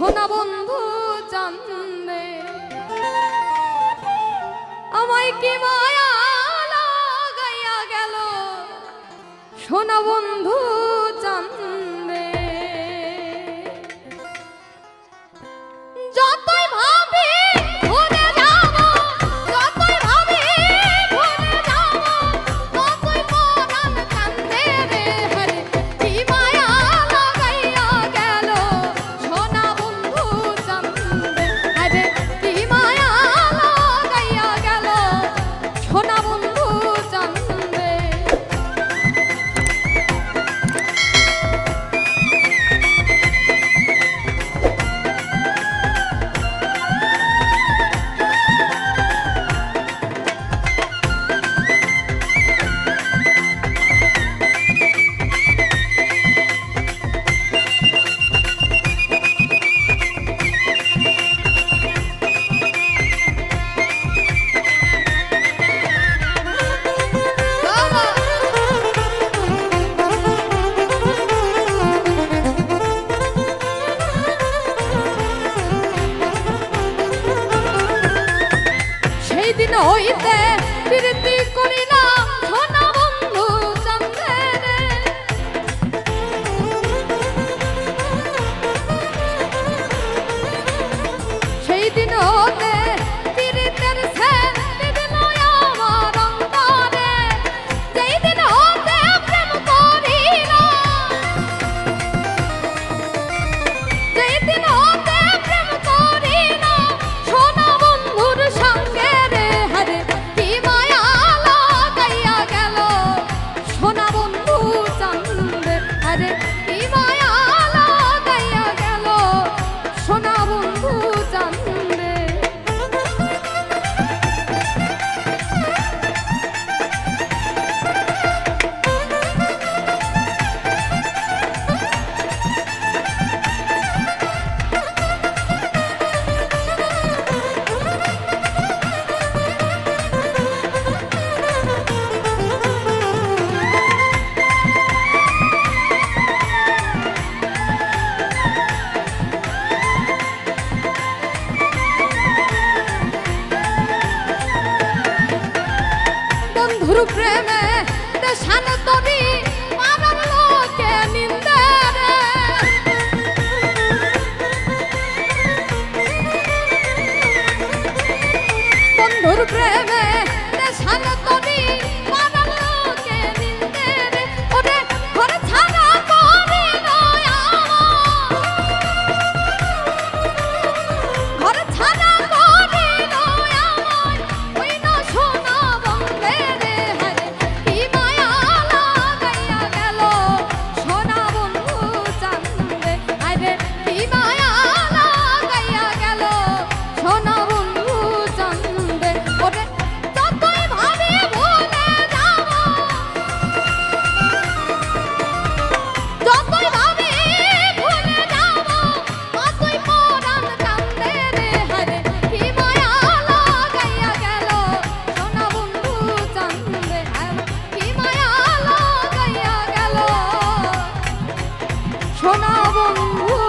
সোনা বন্ধু জানবে আমায় কি মায়া লাগাইয়া গেল? সোনা বন্ধু সেই দিন হইতে প্রীতি করি না। Oh. গুরু প্রেমে দেশান তবি মানব লোকে নিন্দে বন্ধুর প্রেমে Bravo! Woo!